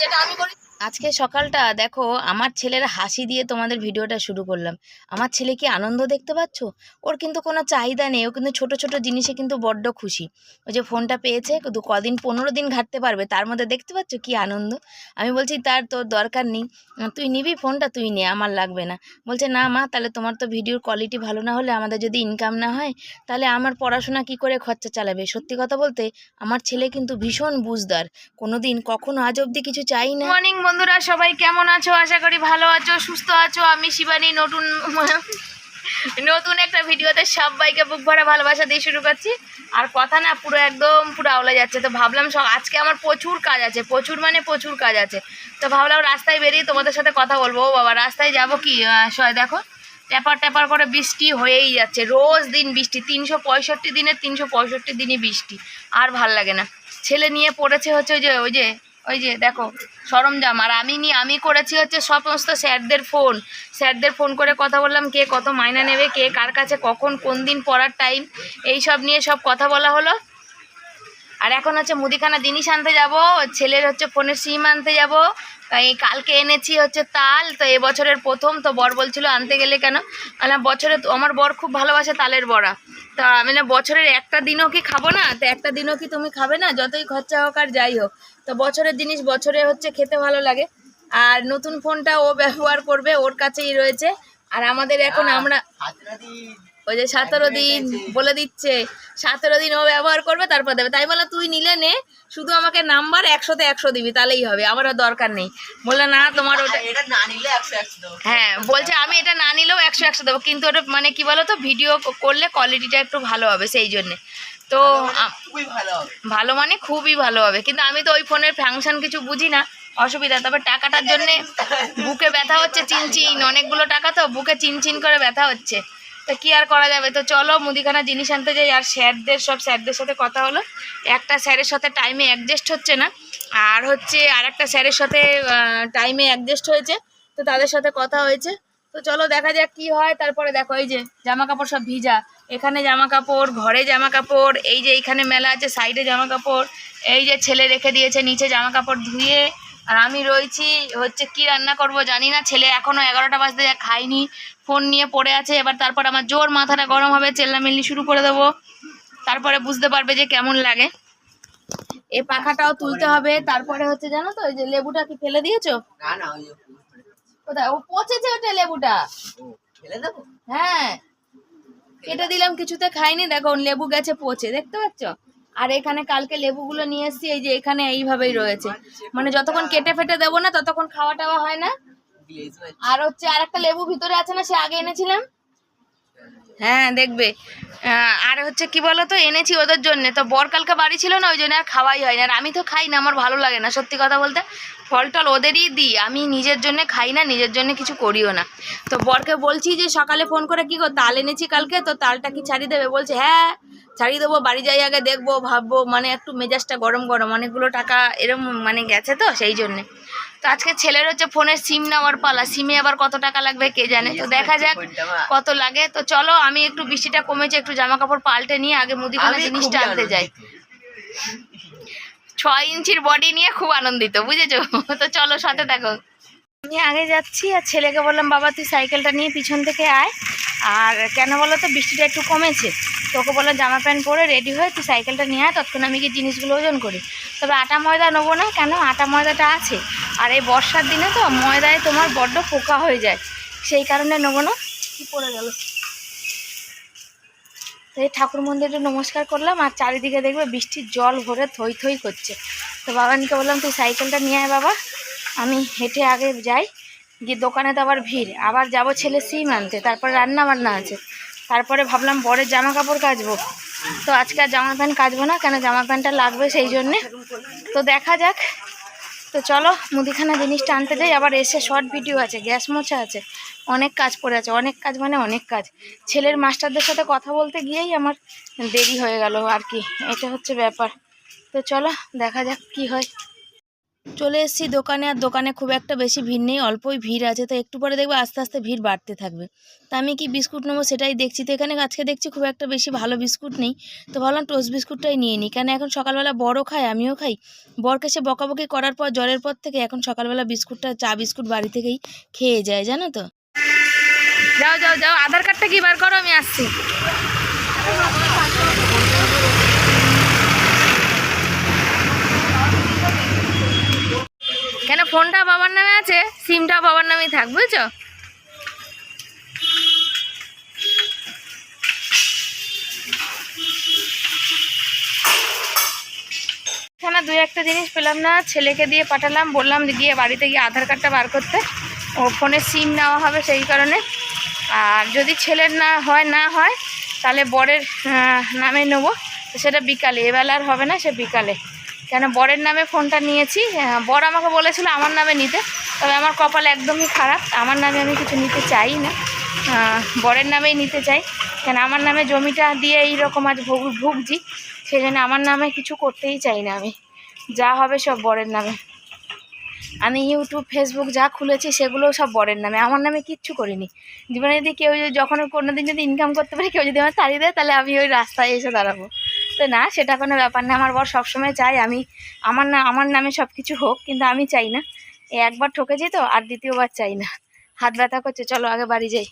যেটা আমি করি আজকে সকালটা দেখো, আমার ছেলের হাসি দিয়ে তোমাদের ভিডিওটা শুরু করলাম। আমার ছেলে কি আনন্দ দেখতে পাচ্ছ? ওর কিন্তু কোনো চাহিদা নেই, ও কিন্তু ছোট ছোট জিনিসে কিন্তু বড্ড খুশি। ওই যে ফোনটা পেয়েছে, কিন্তু কদিন পনেরো দিন ঘাটতে পারবে, তার মধ্যে দেখতে পাচ্ছ কি আনন্দ? আমি বলছি, তার তোর দরকার নেই, তুই নিবি ফোনটা, তুই নে, আমার লাগবে না। বলছে, না মা, তাহলে তোমার তো ভিডিওর কোয়ালিটি ভালো না হলে আমাদের যদি ইনকাম না হয়, তাহলে আমার পড়াশোনা কি করে খরচা চালাবে? সত্যি কথা বলতে, আমার ছেলে কিন্তু ভীষণ বুঝদার। কোনো দিন কখনো আজ অবধি কিছু চাই না। মর্নিং বন্ধুরা, সবাই কেমন আছো? আশা করি ভালো আছো, সুস্থ আছো। আমি শিবানী, নতুন নতুন একটা ভিডিওতে সবাইকে বুক ভরা ভালোবাসা দিয়ে শুরু করছি। আর কথা না পুরো একদম পুরো আওলা যাচ্ছে। তো ভাবলাম সব আজকে আমার প্রচুর কাজ আছে। প্রচুর মানে প্রচুর কাজ আছে। তো ভাবলাম রাস্তায় বেরিয়ে তোমাদের সাথে কথা বলব। ও বাবা, রাস্তায় যাব কি? সয় দেখো, ট্যাপার ট্যাপার করে বৃষ্টি হয়েই যাচ্ছে। রোজ দিন বৃষ্টি, তিনশো পঁয়ষট্টি দিনের তিনশো পঁয়ষট্টি দিনই বৃষ্টি। আর ভালো লাগে না। ছেলে নিয়ে পড়েছে হচ্ছে ওই যে ওই যে ওই যে দেখো, সরঞ্জাম। আর আমি নি আমি করেছি হচ্ছে সমস্ত স্যারদের ফোন। স্যারদের ফোন করে কথা বললাম, কে কত মাইনা নেবে, কে কার কাছে কখন, কোন দিন পড়ার টাইম এই সব নিয়ে সব কথা বলা হলো। আর এখন হচ্ছে মুদিখানা জিনিস আনতে যাব, ছেলের হচ্ছে ফোনের সিম আনতে যাব। এই কালকে এনেছি হচ্ছে তাল তো এবছরের প্রথম তো বর বলছিল আনতে গেলে কেন? মানে বছরে আমার বর খুব ভালোবাসে তালের বড়া। তা আমি না বছরের একটা দিনও কি খাব না? তো একটা দিনও কি তুমি খাবে না? যতই খরচা হোক আর যাই হোক। তো বছরের জিনিস বছরে হচ্ছে খেতে ভালো লাগে। আর নতুন ফোনটা ও ব্যবহার করবে ওর কাছেই রয়েছে। আর আমাদের এখন আমরা ওই যে সতেরো দিন বলে দিচ্ছে সতেরো দিন ও ব্যবহার করবে তারপর দেবে। তাই বলে তুই নিলে নে শুধু আমাকে নাম্বার একশোতে একশো দিবি তাহলেই হবে আমার আর দরকার নেই। বললে না তোমার ওটা এটা না নিলে হ্যাঁ বলছে আমি এটা না নিলেও একশো একশো দেবো। কিন্তু ওটা মানে কি বলো তো ভিডিও করলে কোয়ালিটিটা একটু ভালো হবে সেই জন্যে। তো খুবই ভালো হবে। ভালো মানে খুবই ভালো হবে। কিন্তু আমি তো ওই ফোনের ফাংশন কিছু বুঝি না অসুবিধা। তবে টাকাটার জন্যে বুকে ব্যথা হচ্ছে চিনচিন অনেকগুলো টাকা তো বুকে চিনচিন করে ব্যথা হচ্ছে। তো কি আর করা যাবে? তো চলো মুদিখানা জিনিস আনতে যাই আর স্যারদের সব স্যারদের সাথে কথা হলো। একটা স্যারের সাথে টাইমে অ্যাডজাস্ট হচ্ছে না। আর হচ্ছে আর একটা স্যারের সাথে টাইমে অ্যাডজাস্ট হয়েছে। তো তাদের সাথে কথা হয়েছে। তো চলো দেখা যাক কি হয়। তারপরে দেখো এই যে জামা কাপড় সব ভিজা। এখানে জামা কাপড় ঘরে জামা কাপড় এই যে এইখানে মেলা আছে সাইডে জামা কাপড় এই যে ছেলে রেখে দিয়েছে, নিচে জামা কাপড় ধুয়ে। আর আমি রয়েছি, হচ্ছে কি রান্না করব জানি না। ছেলে এখনও এগারোটা বাজতে যায় খাইনি ফোন নিয়ে পড়ে আছে এবার তারপর আমার জোর মাথাটা গরম হবে চেল্লামিল্লি শুরু করে দেবো। তারপরে বুঝতে পারবে যে কেমন লাগে। এই পাখাটাও তুলতে হবে তারপরে হচ্ছে জানো তো ওই যে লেবুটা কি ফেলে দিয়েছ? না না ওই যে কোথায়? ও পচেছে ওটা লেবুটা। ফেলে দেবো? হ্যাঁ। কেটে দিলাম কিছুতে খাইনি দেখো লেবু গেছে পচে দেখতে পাচ্ছ? আর এখানে কালকে লেবুগুলো নিয়ে এসেছি এই যে এখানে এইভাবেই রয়েছে। মানে যতক্ষণ কেটে ফেটে দেবো না ততক্ষণ খাওয়া টাওয়া হয় না। আর হচ্ছে আর একটা লেবু ভিতরে আছে না সে আগে এনেছিলাম। হ্যাঁ দেখবে। আর হচ্ছে কি বলতো এনেছি ওদের জন্য। তো বর কালকে বাড়ি ছিল না ওই জন্য আর খাওয়াই হয় না আর আমি তো খাই না আমার ভালো লাগে না সত্যি কথা বলতে। ফল টল ওদেরই দিই। আমি নিজের জন্য খাই না নিজের জন্য কিছু করিও না। তো বরকে বলছি যে সকালে ফোন করে কি গো তাল এনেছি কালকে তো তালটা কি ছাড়িয়ে দেবে? বলছে হ্যাঁ ছাড়িয়ে দেবো বাড়ি যাই আগে দেখব ভাববো। মানে একটু মেজাজটা গরম গরম অনেকগুলো টাকা এরম মানে গেছে তো সেই জন্যে। তো আজকে ছেলের হচ্ছে ফোনের সিম নেওয়ার পালা। সিমে আবার কত টাকা লাগবে কে জানে? তো দেখা যাক কত লাগে। তো চলো আমি একটু বৃষ্টিটা কমেছে একটু জামা কাপড় পাল্টে নিয়ে আগে মুদিখানা জিনিসটা আনতে যাই। ছয় ইঞ্চির বডি নিয়ে খুব আনন্দিত বুঝেছ? তো চলো সাথে দেখো আমি আগে যাচ্ছি আর ছেলেকে বললাম বাবা তুই সাইকেলটা নিয়ে পিছন থেকে আয়। আর কেন বলো তো বৃষ্টিটা একটু কমেছে। তোকে বললাম জামা প্যান্ট পরে রেডি হয়ে তুই সাইকেলটা নিয়ে আয় তৎক্ষণ আমি কি জিনিসগুলো ওজন করি। তবে আটা ময়দা নেব না, কেন? আটা ময়দাটা আছে। আর এই বর্ষার দিনে তো ময়দায় তোমার বড্ড পোকা হয়ে যায়। সেই কারণে নেব না। কি পড়ে গেল? এই ঠাকুর মন্দিরে নমস্কার করলাম, আর চারিদিকে দেখবে বৃষ্টির জল ভরে থই থই করছে। তো বাবানিকে বললাম, তুই সাইকেলটা নিয়ে আয় বাবা, আমি হেঁটে আগে যাই। গিয়ে দোকানে তো আবার ভিড়। আবার যাব ছেলে সিম আনতে, তারপরে রান্না বান্না আছে। তারপরে ভাবলাম বরের জামা কাপড় কাচবো। তো আজকে আর জামা প্যান্ট কাচবো না, কেন জামা প্যান্টটা লাগবে সেই জন্যে। তো দেখা যাক। তো চলো, মুদিখানা জিনিসটা আনতে যাই। আবার এসে শর্ট ভিডিও আছে, গ্যাস মোছা আছে। অনেক কাজ পড়ে আছে। অনেক কাজ মানে অনেক কাজ। ছেলের মাস্টারদের সাথে কথা বলতে গিয়েই আমার দেরি হয়ে গেল আর কি। এটা হচ্ছে ব্যাপার। তো চলো, দেখা যাক কি হয়। চলে এসেছি দোকানে, আর দোকানে খুব একটা বেশি ভিড় নেই, অল্পই ভিড় আছে তো একটু পরে দেখব আস্তে আস্তে ভিড় বাড়তে থাকবে। তা আমি কি বিস্কুট নেব সেটাই দেখছি, তো এখানে আজকে দেখছি খুব একটা বেশি ভালো বিস্কুট নেই, তো ভাবলাম টোস্ট বিস্কুটটাই নিয়ে নিই, কেন এখন সকালবেলা বড়ও খাই, আমিও খাই। বরকে সে বকাবকি করার পর, জ্বরের পর থেকে এখন সকালবেলা বিস্কুটটা, চা বিস্কুট বাড়ি থেকেই খেয়ে যায়, জানো তো? যাও যাও যাও, আধার কার্ডটা কি বার করো, আমি আসছি কেন ফোনটা বাবার নামে আছে, সিমটা বাবার নামেই থাক, বুঝছ? এখানে দুই একটা জিনিস পেলাম না, ছেলেকে দিয়ে পাঠালাম, বললাম যে গিয়ে বাড়িতে গিয়ে আধার কার্ডটা বার করতে। ও ফোনে সিম নেওয়া হবে সেই কারণে। আর যদি ছেলের না হয় না হয়, তাহলে বরের নামে নেব। সেটা বিকালে এবেলা আর হবে না, সে বিকালে। কেন বরের নামে ফোনটা নিয়েছি। আহ, বর আমাকে বলেছিল আমার নামে নিতে। তবে আমার কপাল একদমই খারাপ। আমার নামে আমি কিছু নিতে চাই না। বরের নামেই নিতে চাই। কেন আমার নামে জমিটা দিয়ে এই রকম আজ ভুগ ভুগছি। সেই জন্য আমার নামে কিছু করতেই চাই না আমি। যা হবে সব বরের নামে। আমি ইউটিউব ফেসবুক যা খুলেছি সেগুলোও সব বরের নামে। আমার নামে কিচ্ছু করিনি। জীবনে যদি কেউ যখন কোনো দিন যদি ইনকাম করতে পারে কেউ যদি আমার তাড়িয়ে দেয় তাহলে আমি ওই রাস্তায় এসে দাঁড়াবো। তো না, সেটা কোনো ব্যাপার না। আমার বর সবসময় চাই আমি, আমার না, আমার নামে সব কিছু হোক, কিন্তু আমি চাই না। এই একবার ঠকে যেত, আর দ্বিতীয়বার চাই না। হাত ব্যথা করছে, চলো আগে বাড়ি যাই।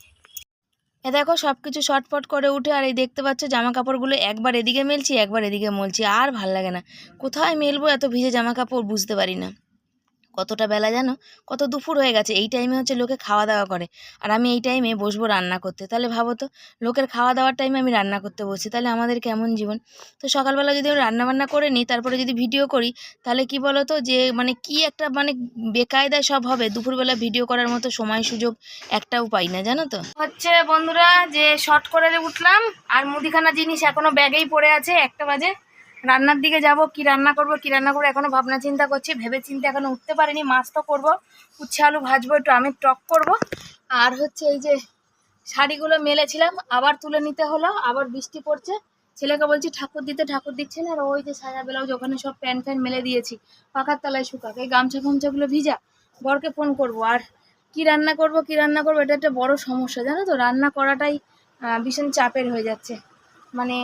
এ দেখো সব কিছু শর্টফট করে উঠে, আর এই দেখতে পাচ্ছ জামা কাপড়গুলো একবার এদিকে মেলছি, একবার এদিকে মলছি, আর ভালো লাগে না। কোথায় মেলবো, এত ভিজে জামা কাপড় বুঝতে পারি না। কতটা বেলা জানো? কত দুপুর হয়ে গেছে, এই টাইমে হচ্ছে লোকে খাওয়া দাওয়া করে। আর আমি এই টাইমে বসবো রান্না করতে। তাহলে ভাবো তো, লোকের খাওয়া দাওয়ার টাইমে আমি রান্না করতে বসি তাহলে আমাদের কেমন জীবন? তো সকালবেলা যদি আমি রান্না বান্না করে নিই, তারপরে যদি ভিডিও করি, তাহলে কি বলো তো যে মানে কি একটা মানে বেকায়দায় সব হবে? দুপুরবেলা ভিডিও করার মতো সময় সুযোগ একটাও পাই না, জানো তো? হচ্ছে বন্ধুরা, যে শর্ট করে উঠলাম, আর মুদিখানা জিনিস এখনও ব্যাগেই পড়ে আছে, একটা বাজে। রান্নার দিকে যাব, কি রান্না করব, কি রান্না করব, এখনও ভাবনা চিন্তা করছি, ভেবে চিন্তা এখনও উঠতে পারিনি, মাছ তো করব, উচ্ছে, আলু ভাজবো, একটু আমি টক করব। আর হচ্ছে এই যে শাড়িগুলো মেলেছিলাম, আবার তুলে নিতে হলো, আবার বৃষ্টি পড়ছে। ছেলেকে বলছি, ঠাকুর দিতে, ঠাকুর দিচ্ছে না। আর ওই যে সাজা ব্লাউজ, ওখানে সব প্যান্ট ফ্যান মেলে দিয়েছি, পাখার তলায় শুকাক, এই গামছা ফামছাগুলো ভিজা, বরকে ফোন করব। আর কি রান্না করব, কি রান্না করব, এটা একটা বড় সমস্যা, জানো তো? রান্না করাটাই ভীষণ চাপের হয়ে যাচ্ছে। মানে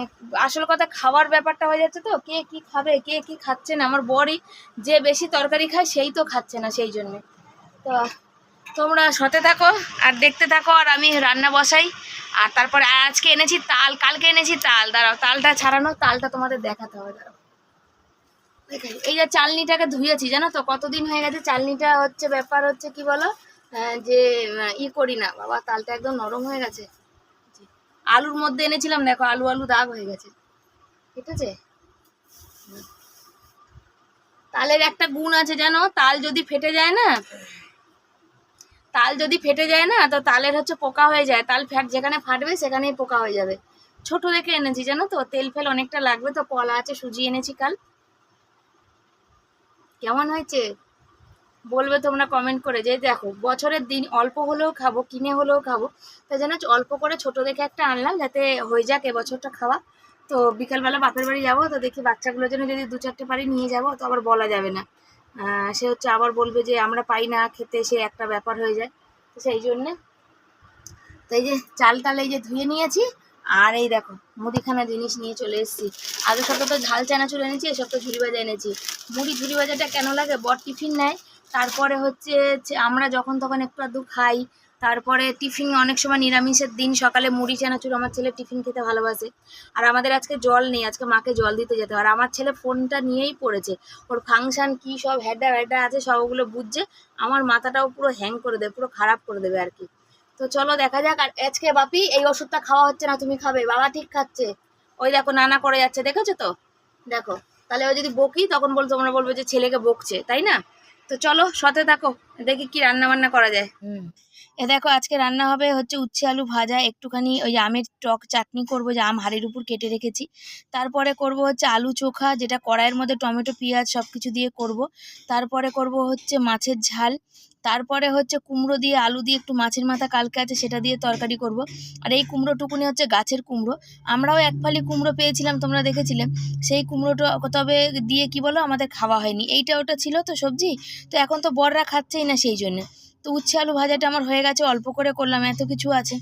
আসল কথা খাওয়ার ব্যাপারটা হয়ে যাচ্ছে তো। কে কি খাবে, কে কি খাচ্ছে না? আমার বরই যে বেশি তরকারি খায় সেই তো খাচ্ছে না সেই জন্যে। তো তোমরা সতে থাকো আর দেখতে থাকো আর আমি রান্না বসাই। আর তারপরে আজকে এনেছি তাল, কালকে এনেছি তাল। দাঁড়াও, তালটা ছাড়ানো, তালটা তোমাদের দেখাতে হবে, দাঁড়াও। এই যে চালনিটাকে ধুয়েছি, জানো তো? কতদিন হয়ে গেছে? চালনিটা হচ্ছে ব্যাপার হচ্ছে কি বলো? যে ই করি না। বাবা, তালটা একদম নরম হয়ে গেছে। আলুর মধ্যে এনেছিলাম, দেখো আলু আলু দাগ হয়ে গেছে। ঠিক আছে? তালের একটা গুণ আছে জানো, তাল যদি ফেটে যায় না, তাল যদি ফেটে যায় না, তো তালের হচ্ছে পোকা হয়ে যায়। তাল ফ্যাট যেখানে ফাটবে সেখানেই পোকা হয়ে যাবে। ছোট দেখে এনেছি, জানো তো? তেল ফেল অনেকটা লাগবে, তো কলা আছে, সুজি এনেছি কাল। কেমন হয়েছে? বলবে তোমরা কমেন্ট করে যে দেখো, বছরের দিন অল্প হলেও খাব, কিনে হলেও খাব, তাই জন্য অল্প করে ছোট দেখে একটা আনলাম, যাতে হয়ে যাক এবছরটা খাওয়া। তো বিকালবেলা বাপের বাড়ি যাব, তো দেখি বাচ্চাগুলোর জন্য যদি দু চারটে পারি নিয়ে যাব, তো আবার বলা যাবে না। সে হচ্ছে আবার বলবে যে আমরা পাই না, খেতে সে একটা ব্যাপার হয়ে যায়। তো সেই জন্যে তো এই যে চাল টাল এই যে ধুয়ে নিয়েছি, আর এই দেখো মুদিখানা জিনিস নিয়ে চলে এসেছি। আগে সব তো ঝাল চানাচুর এনেছি, এসব তো ঝুড়ি ভাজা এনেছি। মুড়ি ঝুড়ি ভাজাটা কেন লাগে? বর টিফিন নেয় তারপরে হচ্ছে আমরা যখন তখন একটু আধটু খাই, তারপরে টিফিন অনেক সময় নিরামিষের দিন, সকালে মুড়ি চানাচুর আমার ছেলে টিফিন খেতে ভালোবাসে। আর আমাদের আজকে জল নেই, আজকে মাকে জল দিতে যেতে হয় আর আমার ছেলে ফোনটা নিয়েই পড়েছে। ওর ফাংশন কি সব হ্যাডা ভ্যাডা আছে সবগুলো বুঝছে। আমার মাথাটাও পুরো হ্যাং করে দেবে, পুরো খারাপ করে দেবে আর কি। তো চলো দেখা যাক। আর আজকে বাপি, এই ওষুধটা খাওয়া হচ্ছে না, তুমি খাবে। বাবা ঠিক খাচ্ছে। ওই দেখো, নানা করে যাচ্ছে, দেখেছ তো? দেখো। তাহলে ও যদি বকি, তখন বল, তোমরা বলবে যে ছেলেকে বকছে, তাই না? তো চলো সতে থাকো। দেখি কি রান্না বান্না করা যায়। এ দেখো, আজকে রান্না হবে হচ্ছে উচ্ছে আলু ভাজা, একটুখানি ওই আমের টক চাটনি করব, যে আম হাড়ির উপর কেটে রেখেছি। তারপরে করব হচ্ছে আলু চোখা, যেটা কড়াইয়ের মধ্যে টমেটো, পেঁয়াজ সব কিছু দিয়ে করব। তারপরে করব হচ্ছে মাছের ঝাল তারপরে হচ্ছে কুমড়ো দিয়ে আলু দিয়ে একটু মাছের মাথা কালকে আছে সেটা দিয়ে তরকারি করব। আর এই কুমড়োটুকুনি হচ্ছে গাছের কুমড়ো। আমরাও এক ফালি কুমড়ো পেয়েছিলাম, তোমরা দেখেছিলে। সেই কুমড়োটা তবে দিয়ে কি বলো, আমাদের খাওয়া হয়নি। এইটা ওটা ছিল তো সবজি? তো এখন তো বড়রা খাচ্ছেই না সেই জন্য তো উচ্ছে আলু ভাজাটা আমার হয়ে গেছে, অল্প করে করলাম, এত কিছু আছে।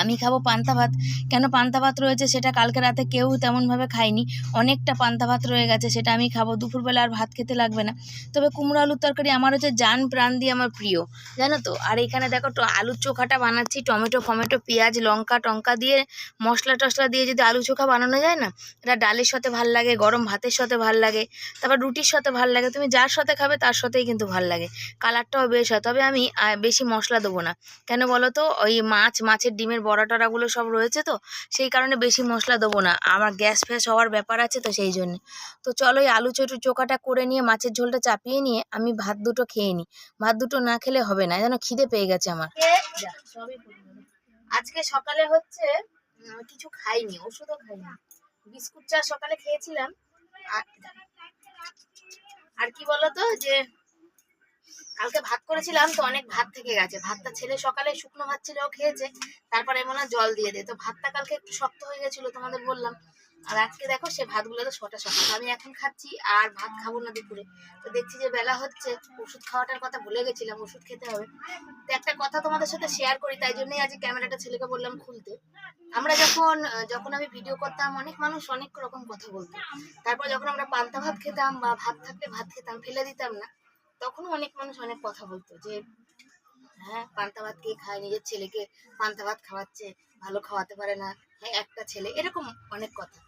আমি খাব পান্তা ভাত। কেন পান্তা ভাত রয়েছে সেটা কালকে রাতে কেউ তেমনভাবে খায়নি। অনেকটা পান্তা ভাত রয়ে গেছে সেটা আমি খাব। দুপুরবেলা আর ভাত খেতে লাগবে না। তবে কুমড়ো আলুর তরকারি আমার হচ্ছে জান প্রাণ দিয়ে আমার প্রিয়। জানো তো? আর এখানে দেখো আলুর চোখাটা বানাচ্ছি। টমেটো, ফমেটো, পেঁয়াজ, লঙ্কা, টঙ্কা দিয়ে মশলা টশলা দিয়ে যদি আলু চোখা বানানো যায় না, এটা ডালের সাথে ভালো লাগে, গরম ভাতের সাথে ভালো লাগে, তারপর রুটির সাথে ভালো লাগে। তুমি যার সাথে খাবে তার সাথেই কিন্তু ভালো লাগে। কালারটাও বেশ হয়। তবে আমি বেশি মশলা দেবো না। কেন বলো তো? ওই মাছ, মাছের ডিমের বড়া টড়াগুলো সব রয়েছে তো, সেই কারণে বেশি মশলা দেবো না। আমার গ্যাস ফ্যাস হওয়ার ব্যাপার আছে তো সেই জন্যে। তো চলো এই আলু চোটো চোখাটা করে নিয়ে মাছের ঝোলটা চাপিয়ে নিয়ে আমি ভাত দুটো খেয়ে নিই। ভাত দুটো না খেলে হবে না, যেন খিদে পেয়ে গেছে আমার। আজকে সকালে হচ্ছে কিছু খাইনি, ওষুধও খাইনি। বিস্কুট চা সকালে খেয়েছিলাম। আর কি বলতো যে কালকে ভাত করেছিলাম তো অনেক ভাত থেকে গেছে। ভাতটা ছেলে সকালে শুকনো ভাত ছিল খেয়েছে। তারপরে মনে জল দিয়ে দে। তো ভাতটা কালকে একটু শক্ত হয়ে গেছিল তোমাদের বললাম। আর আজকে দেখো সে ভাতগুলো তো ছটা শক্ত আমি এখন খাচ্ছি আর ভাত খাব না দুপুরে। তো দেখছি যে বেলা হচ্ছে, ওষুধ খাওয়াটার কথা ভুলে গেছিলাম, ওষুধ খেতে হবে। তো একটা কথা তোমাদের সাথে শেয়ার করি, তাই জন্যই আজ ক্যামেরাটা ছেলেকে বললাম খুলতে। আমরা যখন যখন আমি ভিডিও করতাম, অনেক মানুষ অনেক রকম কথা বলতো। তারপর যখন আমরা পান্তা ভাত খেতাম বা ভাত থাকলে ভাত খেতাম, ফেলে দিতাম না। তখনও অনেক মানুষ অনেক কথা বলতো যে হ্যাঁ পান্তা ভাত কে খায়? নিজের ছেলেকে পান্তা ভাত খাওয়াচ্ছে, ভালো খাওয়াতে পারে না। হ্যাঁ একটা ছেলে। এরকম অনেক কথা।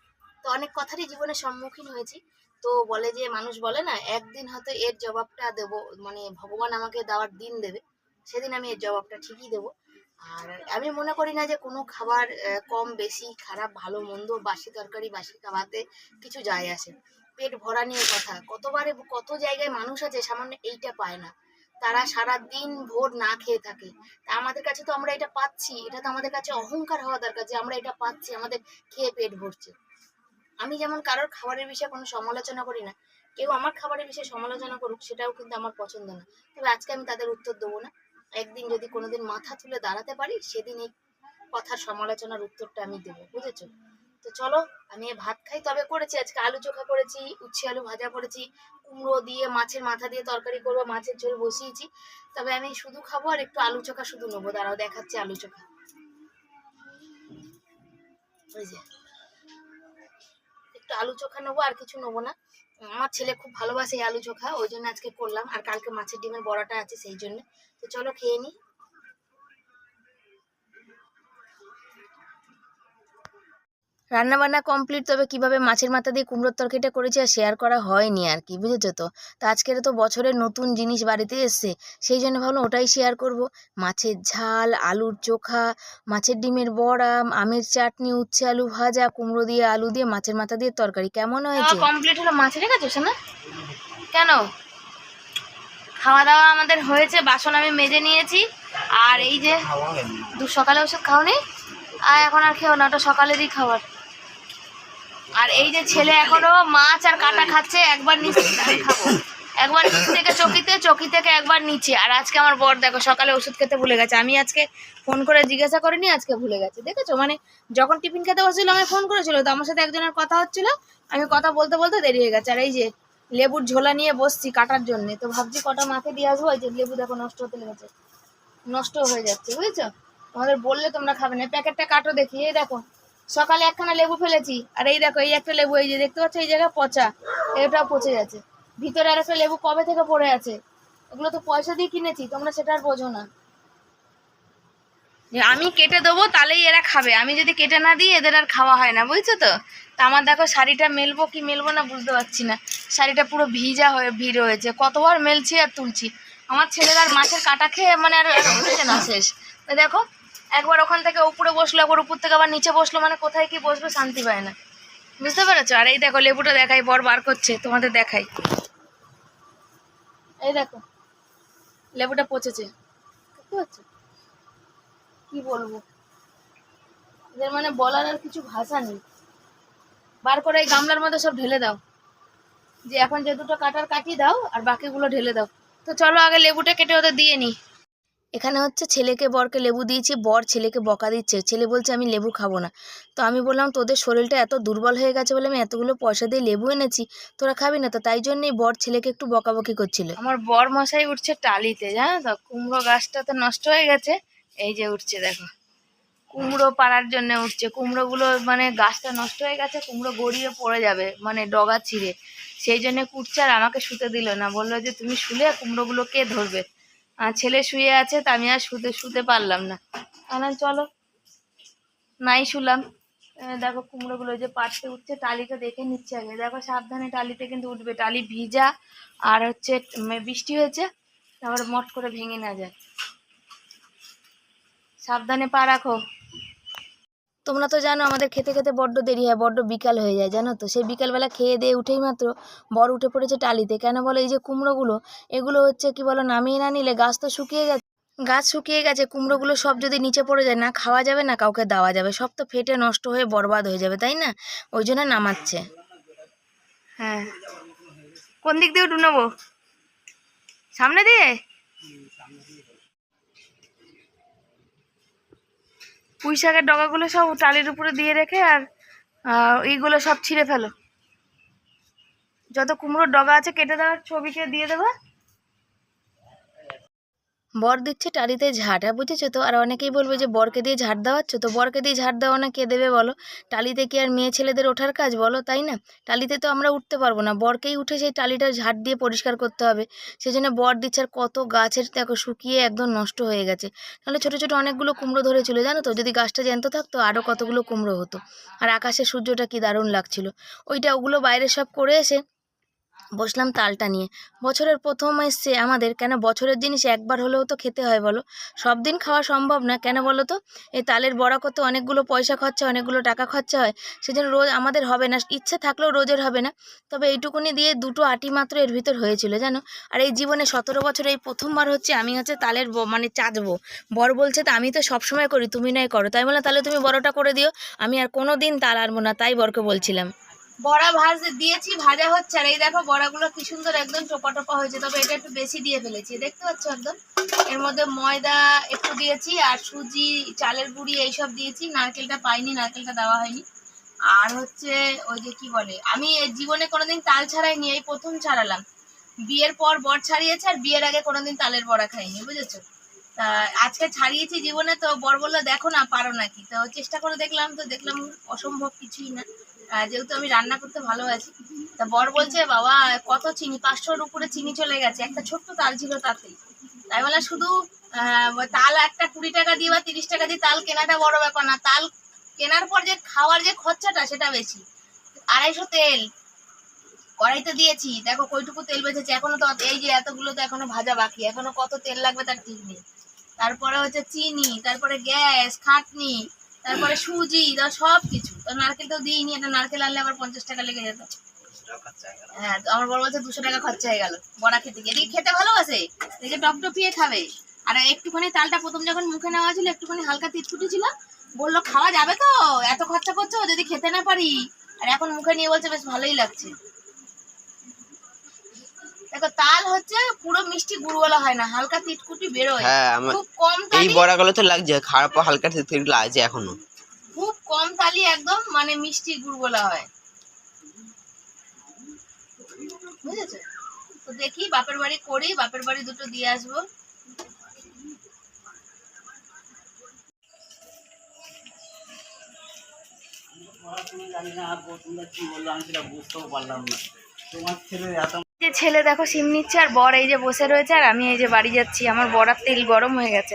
তো অনেক কথারই জীবনে সম্মুখীন হয়েছি। তো বলে যে, মানুষ বলে না, একদিন হয়তো এর জবাবটা দেব মানে ভগবান আমাকে দেওয়ার দিন দেবে, সেদিন আমি এর জবাবটা ঠিকই দেবো। আর আমি মনে করি না যে, কোনো খাবার কম, বেশি, খারাপ, ভালো, মন্দ, বাসি তরকারি, বাসি খাওয়াতে কিছু যায় আসে। পেট ভরা নিয়ে কথা। কতবারে কত জায়গায় মানুষ আছে সামান্য এইটা পায় না। তারা সারা দিন ভোর না খেয়ে থাকে। তা আমাদের কাছে তো আমরা এটা পাচ্ছি। এটা তো আমাদের কাছে অহংকার হওয়া দরকার যে আমরা এটা পাচ্ছি, আমাদের খেয়ে পেট ভরছে। আমি যেমন কারোর খাবারের বিষয়ে কোনো সমালোচনা করি না, কেউ আমার খাবারের বিষয়ে সমালোচনা করুক সেটাও কিন্তু আমার পছন্দ না। তবে আজকে আমি তাদের উত্তর দেবো না। একদিন যদি কোনোদিন মাথা তুলে দাঁড়াতে পারি, সেদিন এই কথার সমালোচনার উত্তরটা আমি দেবো, বুঝেছ? তো চলো, আমি ভাত খাই। তবে করেছি, আজকে আলু চোখা করেছি, উচ্ছে আলু ভাজা করেছি, কুমড়ো দিয়ে, মাছের মাথা দিয়ে তরকারি করব, মাছের ঝোল বসিয়েছি। তবে আমি শুধু খাব আর একটু আলু চোখা শুধু নেব। দাঁড়াও, দেখাচ্ছি আলু চোখা। একটু আলু চোখা নেব, আর কিছু নেব না। আমার ছেলে খুব ভালোবাসে আলু চোখা, ওই জন্য আজকে করলাম। আর কালকে মাছের ডিমের বড়াটা আছে সেই জন্য। তো চলো খেয়ে নিই রান্না বান্না কমপ্লিট তবে কীভাবে মাছের মাথা দিয়ে কুমড়োর তরকারিটা করেছি আর শেয়ার করা হয়নি আর কি বুঝেছ তো? তো আজকের তো বছরের নতুন জিনিস বাড়িতে এসছে সেই জন্য ভাবলাম ওটাই শেয়ার করব। মাছের ঝাল আলুর চোখা মাছের ডিমের বড়া আমের চাটনি উচ্ছে আলু ভাজা কুমড়ো দিয়ে আলু দিয়ে মাছের মাথা দিয়ে তরকারি কেমন হয়েছে? কমপ্লিট হলো মাছ রেখে গেছো না? কেন? খাওয়া দাওয়া আমাদের হয়েছে বাসন আমি মেজে নিয়েছি আর এই যে দু সকালে ওষুধ খাও নি আর এখন আর খেও না ওটা সকালেরই খাবার। আর এই যে ছেলে এখনও মাছ আর কাটা খাচ্ছে, একবার নিচে একবার নিচ থেকে চকিতে চকি থেকে একবার নিচে। আর আজকে আমার বর দেখো, সকালে ওষুধ খেতে ভুলে গেছে। আমি আজকে ফোন করে জিজ্ঞাসা করিনি, আজকে ভুলে গেছে। দেখেছ? মানে যখন টিফিন খেতে বসছিল আমি ফোন করেছিল, তো আমার সাথে একজনের কথা হচ্ছিল। আমি কথা বলতে বলতে দেরি হয়ে গেছে। আর এই যে লেবুর ঝোলা নিয়ে বসছি কাটার জন্য, তো ভাবছি কটা মাকে দিয়ে আসব। যে লেবু দেখো নষ্ট হতে লেগেছে, নষ্ট হয়ে যাচ্ছে, বুঝেছ? তোমাদের বললে তোমরা খাবে না। প্যাকেটটা কাটো দেখি। এই দেখো সকালে একখানা লেবু ফেলেছি, আর এই দেখো, এই একটা লেবু, এই যে দেখতে পাচ্ছ, এই জায়গায় পচা, এটাও পচে যাচ্ছে ভিতরে আর একটা লেবু কবে থেকে পড়ে আছে? এগুলো তো পয়সা দিয়ে কিনেছি, তোমরা সেটা আর বোঝো না। আমি কেটে দেবো, তাহলেই এরা খাবে। আমি যদি কেটে না দিই, এদের আর খাওয়া হয় না, বুঝছ তো? তা আমার দেখো, শাড়িটা মেলবো কি মেলবো না বুঝতে পারছি না। শাড়িটা পুরো ভিজা হয়ে, ভিড় হয়েছে। কতবার মেলছি আর তুলছি। আমার ছেলের আর মাছের কাটা খেয়ে মানে আর না শেষ। দেখো একবার ওখান থেকে উপরে বসল, একবার উপর থেকে আবার নিচে বসল মানে কোথায় কি বসবে শান্তি পায় না। বুঝতে পেরেছ? আর এই দেখো, লেবুটা দেখাই, বর বার করছে, তোমাদের দেখাই। এই দেখো, লেবুটা পচেছে। কি বলব? এদের মানে বলার আর কিছু ভাষা নেই। বার করে এই গামলার মধ্যে সব ঢেলে দাও। যে এখন যে দুটো কাটার কাটিয়ে দাও, আর বাকিগুলো ঢেলে দাও। তো চলো আগে লেবুটা কেটে ওদের দিয়ে নি এখানে হচ্ছে ছেলেকে বরকে লেবু দিয়েছি, বর ছেলেকে বকা দিচ্ছে। ছেলে বলছে, আমি লেবু খাব না। তো আমি বললাম, তোদের শরীরটা এত দুর্বল হয়ে গেছে বলে আমি এতগুলো পয়সা দিয়ে লেবু এনেছি, তোরা খাবি না? তো তাই জন্যই বর ছেলেকে একটু বকাবকি করছিল। আমার বর মশাই উঠছে টালিতে, জানো তো? কুমড়ো গাছটা তো নষ্ট হয়ে গেছে, এই যে উঠছে দেখো। কুমড়ো পাড়ার জন্য উঠছে। কুমড়োগুলো মানে গাছটা নষ্ট হয়ে গেছে, কুমড়ো গড়িয়ে পড়ে যাবে মানে ডগা ছিঁড়ে। সেই জন্য কুটছে আর আমাকে শুতে দিল না। বলল যে, তুমি শুলে কুমড়োগুলো কে ধরবে? আর ছেলে শুয়ে আছে তা আমি আর শুতে শুতে পারলাম না। তাহলে চলো। নাই শুলাম। দেখো কুমড়োগুলো যে পাটতে উঠছে, টালিটা দেখে নিচ্ছে আগে। দেখো সাবধানে টালিতে কিন্তু উঠবে। টালি ভিজা আর হচ্ছে বৃষ্টি হয়েছে, তারপর মট করে ভেঙে না যায়। সাবধানে পা রাখো। তোমরা তো জানো আমাদের খেতে খেতে বড্ড দেরি হয়, বড্ড বিকাল হয়ে যায়, জানো তো? সেই বিকালবেলা খেয়ে দিয়ে উঠেই মাত্র বর উঠে পড়েছে টালিতে। কেন বলো? এই যে কুমড়োগুলো, এগুলো হচ্ছে কি বলো, নামিয়ে না নিলে গাছ তো শুকিয়ে গেছে। গাছ শুকিয়ে গেছে, কুমড়োগুলো সব যদি নিচে পড়ে যায়, না খাওয়া যাবে, না কাউকে দেওয়া যাবে, সব তো ফেটে নষ্ট হয়ে বরবাদ হয়ে যাবে, তাই না? ওই জন্য নামাচ্ছে। হ্যাঁ। কোন দিক দিয়ে উঠু নেব সামনে দিয়ে? পুঁই শাকের ডগাগুলো সব টালির উপরে দিয়ে রেখে আর এইগুলো সব ছিঁড়ে ফেলো। যত কুমড়োর ডগা আছে কেটে দেওয়ার ছবিকে দিয়ে দেবো। বর দিচ্ছে টালিতে ঝাঁট। বুঝেছ তো? আর অনেকেই বলবে যে, বরকে দিয়ে ঝাড় দেওয়াচ্ছ? তো বরকে দিয়ে ঝাড় দেওয়া না কে দেবে বলো? টালিতে কি আর মেয়ে ছেলেদের ওঠার কাজ বলো? তাই না? টালিতে তো আমরা উঠতে পারব না। বরকেই উঠে সেই টালিটা ঝাড় দিয়ে পরিষ্কার করতে হবে। সেই জন্য বর দিচ্ছে আর কত গাছের, দেখো, শুকিয়ে একদম নষ্ট হয়ে গেছে। তাহলে ছোটো ছোটো অনেকগুলো কুমড়ো ধরেছিল, জানো তো? যদি গাছটা জ্যান্ত থাকতো আরও কতগুলো কুমড়ো হতো। আর আকাশের সূর্যটা কি দারুণ লাগছিল। ওইটা ওগুলো বাইরে সব করে এসে বসলাম তালটা নিয়ে। বছরের প্রথম এসছে আমাদের, কেন বছরের জিনিস একবার হলেও তো খেতে হয় বলো? সব দিন খাওয়া সম্ভব না, কেন বলো তো? এই তালের বড়া করতে অনেকগুলো পয়সা খরচা, অনেকগুলো টাকা খরচা হয়। সেজন্য রোজ আমাদের হবে না, ইচ্ছে থাকলেও রোজের হবে না। তবে এইটুকুনি দিয়ে দুটো আটি মাত্র এর ভিতর হয়েছিল, জানো? আর এই জীবনে সতেরো বছর, এই প্রথমবার হচ্ছে আমি হচ্ছে তালের মানে চাঁদবো। বর বলছে তো আমি তো সবসময় করি, তুমি নয় করো। তাই বললাম, তাহলে তুমি বড়টা করে দিও, আমি আর কোনো দিন তাল আনব না। তাই বরকে বলছিলাম। বড়া ভাজ দিয়েছি, ভাজা হচ্ছে আর এই দেখো বড়াগুলো কি সুন্দর একদম টোপা টোপা হয়েছে, তবে এটা একটু বেশি দিয়ে ফেলেছি। দেখতে পাচ্ছ একদম? এর মধ্যে ময়দা একটু দিয়েছি আর সুজি, চালের গুঁড়ি এইসব দিয়েছি। নারকেলটা পাইনি, নারকেলটা দেওয়া হয়নি। আর হচ্ছে ওই যে কি বলে, আমি জীবনে কোনোদিন তাল ছাড়াইনি, এই প্রথম ছাড়ালাম। বিয়ের পর বর ছাড়িয়েছে আর বিয়ের আগে কোনোদিন তালের বড়া খাইনি, বুঝেছ? তা আজকে ছাড়িয়েছি জীবনে, তো বর বলল, দেখো না, পারো নাকি। তো চেষ্টা করে দেখলাম, তো দেখলাম অসম্ভব কিছুই না। যেহেতু আমি রান্না করতে ভালোবাসি, তা বর বলছে, বাবা, কত চিনি? পাঁচশোর উপরে চিনি চলে গেছে, একটা ছোট্ট তাল ছিল তাতেই। তাই বলে শুধু তাল একটা কুড়ি টাকা দিয়ে বা তিরিশ টাকা দিয়ে তাল কেনাটা বড় ব্যাপার না। তাল কেনার পর যে খাওয়ার যে খরচাটা, সেটা বেশি। আড়াইশো তেল, কড়াইতে দিয়েছি। দেখো কইটুকু তেল বেঁচেছে, এখনও তো এই যে এতগুলো তো এখনও ভাজা বাকি, এখনও কত তেল লাগবে তার ঠিক নেই। তারপরে হচ্ছে চিনি, তারপরে গ্যাস, খাটনি তারপরে সুজি তা সব কিছু নারকেল তো দিইনি এটা নারকেল আনলে আবার পঞ্চাশ টাকা লেগে যেত। হ্যাঁ আমার বড় বলছে দুশো টাকা খরচা হয়ে গেল, বড়া খেতে গিয়ে। এদিকে খেতে ভালোবাসে? এদিকে টপ টপিয়ে খাবে। আর একটুখানি তালটা প্রথম যখন মুখে নেওয়া ছিল, একটুখানি হালকা তিতকুটি ছিল, বলল, খাওয়া যাবে তো? এত খরচা করছ? যদি খেতে না পারি। আর এখন মুখে নিয়ে বলছে, বেশ ভালোই লাগছে। দেখো তাল হচ্ছে পুরো মিষ্টি গুড়ওয়ালা হয় না হালকা তিতকুটি বেরোয় হ্যাঁ। খুব কম এই বড়াগুলো তো লাগছে খারাপ হালকা তেল আছে এখনও। খুব কম তালি একদম মানে মিষ্টি হয়। বুঝেছ? তো দেখি বাপের বাড়ি করি বাপের বাড়ি দুটো দিয়ে আসব। যে ছেলে দেখো সিম নিচ্ছে আর বর এই যে বসে রয়েছে আর আমি এই যে বাড়ি যাচ্ছি। আমার বড়ার তেল গরম হয়ে গেছে।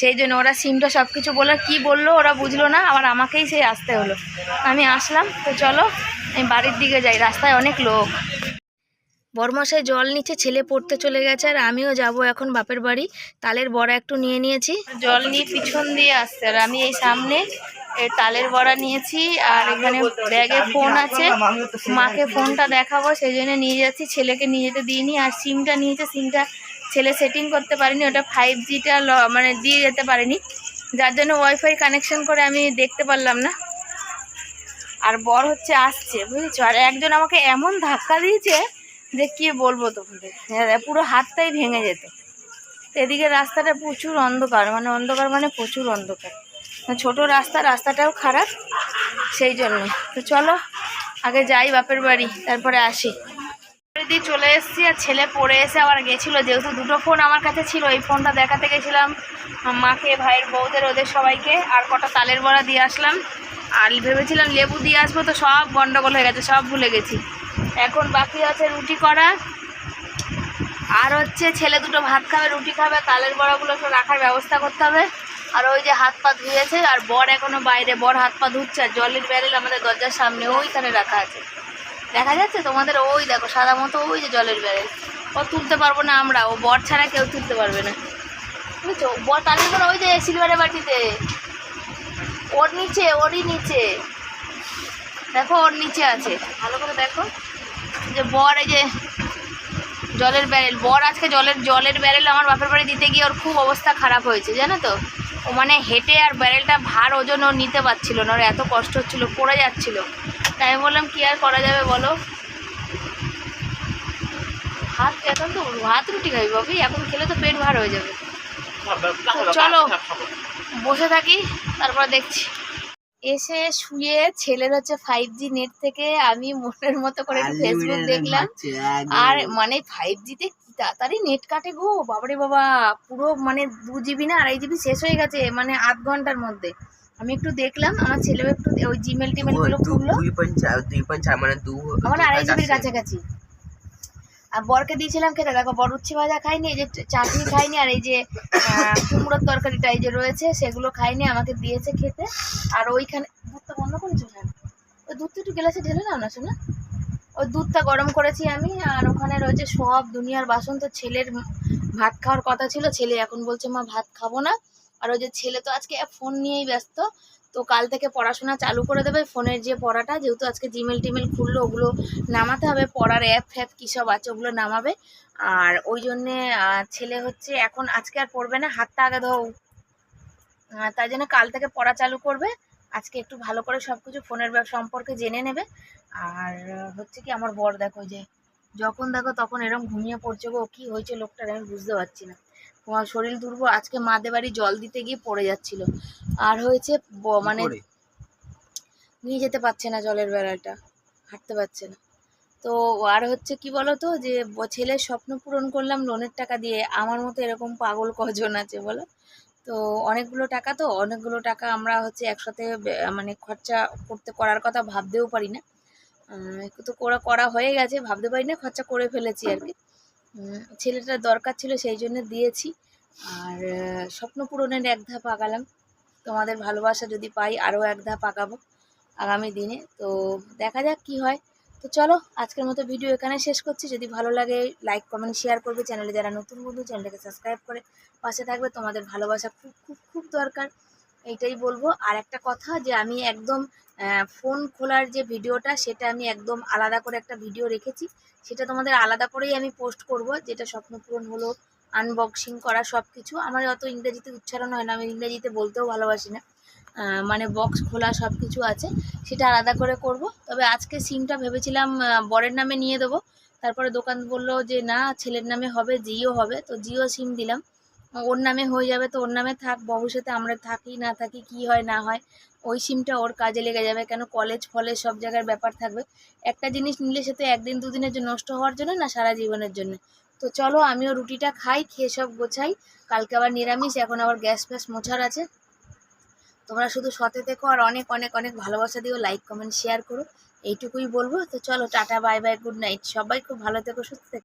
সেই জন্য ওরা সিমটা সব কিছু বলে কি বলল ওরা বুঝলো না, আবার আমাকেই সেই আসতে হলো। আমি আসলাম, তো চলো, আমি বাড়ির দিকে যাই, রাস্তায় অনেক লোক। বরমশাই জল নিচ্ছে, ছেলে পড়তে চলে গেছে আর আমিও যাব এখন বাপের বাড়ি। তালের বড়া একটু নিয়ে নিয়েছি। জল নিয়ে পিছন দিয়ে আসছে আর আমি এই সামনে তালের বড়া নিয়েছি আর এখানে ব্যাগে ফোন আছে। মাকে ফোনটা দেখাবো সেই জন্য নিয়ে যাচ্ছি ছেলেকে নিয়ে যেতে দিইনি আর সিমটা নিয়েছে সিমটা ছেলে সেটিং করতে পারেনি ওটা ফাইভ জিটা মানে দিয়ে যেতে পারেনি। যার জন্য ওয়াইফাই কানেকশন করে আমি দেখতে পারলাম না। আর বর হচ্ছে আসছে বুঝেছ? আর একজন আমাকে এমন ধাক্কা দিয়েছে যে কি বলব তোমাদের? হ্যাঁ, পুরো হাতটাই ভেঙে যেত। এদিকে রাস্তাটা প্রচুর অন্ধকার মানে অন্ধকার মানে প্রচুর অন্ধকার। ছোট রাস্তা, রাস্তাটাও খারাপ, সেই জন্য। তো চলো, আগে যাই বাপের বাড়ি, তারপরে আসি। দিয়ে চলে এসেছি আর ছেলে পড়ে এসে আবার গেছিল, যেহেতু দুটো ফোন আমার কাছে ছিল, এই ফোনটা দেখাতে গেছিলাম মাকে, ভাইয়ের বউদের, ওদের সবাইকে, আর কটা তালের বড়া দিয়ে আসলাম। আর ভেবেছিলাম লেবু দিয়ে আসব, তো সব গন্ডগোল হয়ে গেছে, সব ভুলে গেছি। এখন বাকি আছে রুটি করা। আর হচ্ছে ছেলে দুটো ভাত খাবে, রুটি খাবে, তালের বড়াগুলো একটু রাখার ব্যবস্থা করতে হবে। আর ওই যে হাত পা ধুয়েছে, আর বর এখনও বাইরে, বর হাত পা ধুচ্ছে, আর জলের ব্যারেল আমাদের দরজার সামনে ওইখানে রাখা আছে। দেখা যাচ্ছে তোমাদের ওই দেখো, সাদা মতো ওই যে জলের ব্যারেল ও তুলতে পারব না আমরা, ও বর ছাড়া কেউ তুলতে পারবে না। বুঝছ? বর তালের বড়া ওই যে সিলভারের বাটিতে। ওর নিচে, ওরই নিচে। দেখো ওর নিচে আছে। ভালো করে দেখো। যে বর এই যে জলের ব্যারেল বর আজকে জলের জলের ব্যারেল আমার বাপের বাড়ি দিতে গিয়ে ওর খুব অবস্থা খারাপ হয়েছে, জানো তো? ও মানে হেঁটে আর ব্যারেলটা ভার ওজন ও নিতে পারছিল না ওর এত কষ্ট হচ্ছিল পড়ে যাচ্ছিল। তাই আমি বললাম কি আর করা যাবে বলো? ভাত এখন তো ভাত রুটি খাবি বাবি এখন খেলে তো পেট ভার হয়ে যাবে। চলো বসে থাকি তারপর দেখছি। এসে শুয়ে ছেলের হচ্ছে ফাইভ জি নেট থেকে আমি মনের মতো করে ফেসবুক দেখলাম। আর মানে ফাইভ জিতে কি তাড়াতাড়ি নেট কাটে গো বাবারে বাবা। পুরো মানে দু জিবি না আড়াই জিবি শেষ হয়ে গেছে মানে আধ ঘণ্টার মধ্যে। আমি একটু দেখলাম আমার ছেলেও একটু ওই জিমেল টিমেলগুলো খুললো। দুই পয়েন্ট চার দুই পয়েন্ট চার মানে দু আমার আড়াই জিবির কাছাকাছি। আর বরকে দিয়েছিলাম খেতে দেখো বর উচ্ছে ভাজা খাইনি এই যে চাটনি খাইনি আর এই যে কুমড়োর তরকারিটা এই যে রয়েছে সেগুলো খাইনি আমাকে দিয়েছে খেতে। আর ওইখানে দুধটা বন্ধ করেছ কেন? ওই দুধটা একটু গ্লাসে ঢেলে নাও না শোনা ওই দুধটা গরম করেছি আমি, আর ওখানে রয়েছে সব দুনিয়ার বাসন। তো ছেলের ভাত খাওয়ার কথা ছিল, ছেলে এখন বলছে, মা, ভাত খাব না। আর ওই যে ছেলে তো আজকে ফোন নিয়েই ব্যস্ত, তো কাল থেকে পড়াশোনা চালু করে দেবে ফোনের যে পড়াটা, যেহেতু আজকে জিমেল টিমেল খুললো, ওগুলো নামাতে হবে, পড়ার অ্যাপ ফ্যাপ কী সব আছে ওগুলো নামাবে। আর ওই জন্যে ছেলে হচ্ছে এখন আজকে আর পড়বে না, হাতটা আগে ধো তাই জন্য কাল থেকে পড়া চালু করবে, আজকে একটু ভালো করে সব কিছু ফোনের সম্পর্কে জেনে নেবে। আর হচ্ছে কি আমার বর দেখো যে যখন দেখো তখন এরকম ঘুমিয়ে পড়ছে গো কী হয়েছে লোকটার আমি বুঝতে পারছি না। তোমার শরীর দুর্বল আজকে মাদে বাড়ি জল দিতে গিয়ে পড়ে যাচ্ছিল। আর হয়েছে মানে নিয়ে যেতে পারছে না জলের বেড়ালটা হাঁটতে পারছে না। তো আর হচ্ছে কি বলো তো যে ছেলের স্বপ্ন পূরণ করলাম লোনের টাকা দিয়ে আমার মতো এরকম পাগল কজন আছে বলো? তো অনেকগুলো টাকা তো অনেকগুলো টাকা আমরা হচ্ছে একসাথে মানে খরচা করতে করার কথা ভাবতেও পারি না। তো করা করা হয়ে গেছে, ভাবতে পারি না, খরচা করে ফেলেছি আর কি। ছেলেটার দরকার ছিল সেই জন্য দিয়েছি। আর স্বপ্ন পূরণের এক ধাপ আগালাম। তোমাদের ভালোবাসা যদি পাই আরও এক ধাপ আগাবো আগামী দিনে। তো দেখা যাক কি হয়। তো চলো, আজকের মতো ভিডিও এখানে শেষ করছি। যদি ভালো লাগে লাইক কমেন্ট শেয়ার করবে চ্যানেলে যারা নতুন বন্ধু চ্যানেলটাকে সাবস্ক্রাইব করে পাশে থাকবে। তোমাদের ভালোবাসা খুব খুব খুব দরকার। এইটাই বলব। আর একটা কথা যে আমি একদম ফোন খোলার যে ভিডিওটা, সেটা আমি একদম আলাদা করে একটা ভিডিও রেখেছি। সেটা তোমাদের আলাদা করেই আমি পোস্ট করব, যেটা স্বপ্ন পূরণ হলো আনবক্সিং করা সব কিছু আমার অত ইংরেজিতে উচ্চারণ হয় না, আমি ইংরেজিতে বলতেও ভালোবাসি না। মানে বক্স খোলা সব কিছু আছে, সেটা আলাদা করে করব। তবে আজকে সিমটা ভেবেছিলাম বরের নামে নিয়ে দেবো। তারপরে দোকান বলল যে, না, ছেলের নামে হবে, জিও হবে। তো জিও সিম দিলাম। ওর নামে হয়ে যাবে তো ওর নামে থাক, ভবিষ্যতে আমরা থাকি, না থাকি, কি হয়, না হয়, ওই সিমটা ওর কাজে লেগে যাবে কেন? কলেজ ফলেজ সব জায়গার ব্যাপার থাকবে। একটা জিনিস নিলে সে তো একদিন, দুদিনের জন্য নষ্ট হওয়ার জন্য না সারা জীবনের জন্য? তো চলো আমিও রুটিটা খাই, খেয়ে সব গোছাই। কালকে আবার নিরামিষ, এখন আবার গ্যাস ফ্যাস মোছার আছে। তোমরা শুধু সতে থেকো আর অনেক অনেক অনেক ভালোবাসা দিও লাইক কমেন্ট শেয়ার করো। এইটুকুই বলব। তো চলো, tata bye bye good night সবাই খুব ভালো থেকো, সুস্থ থেকো।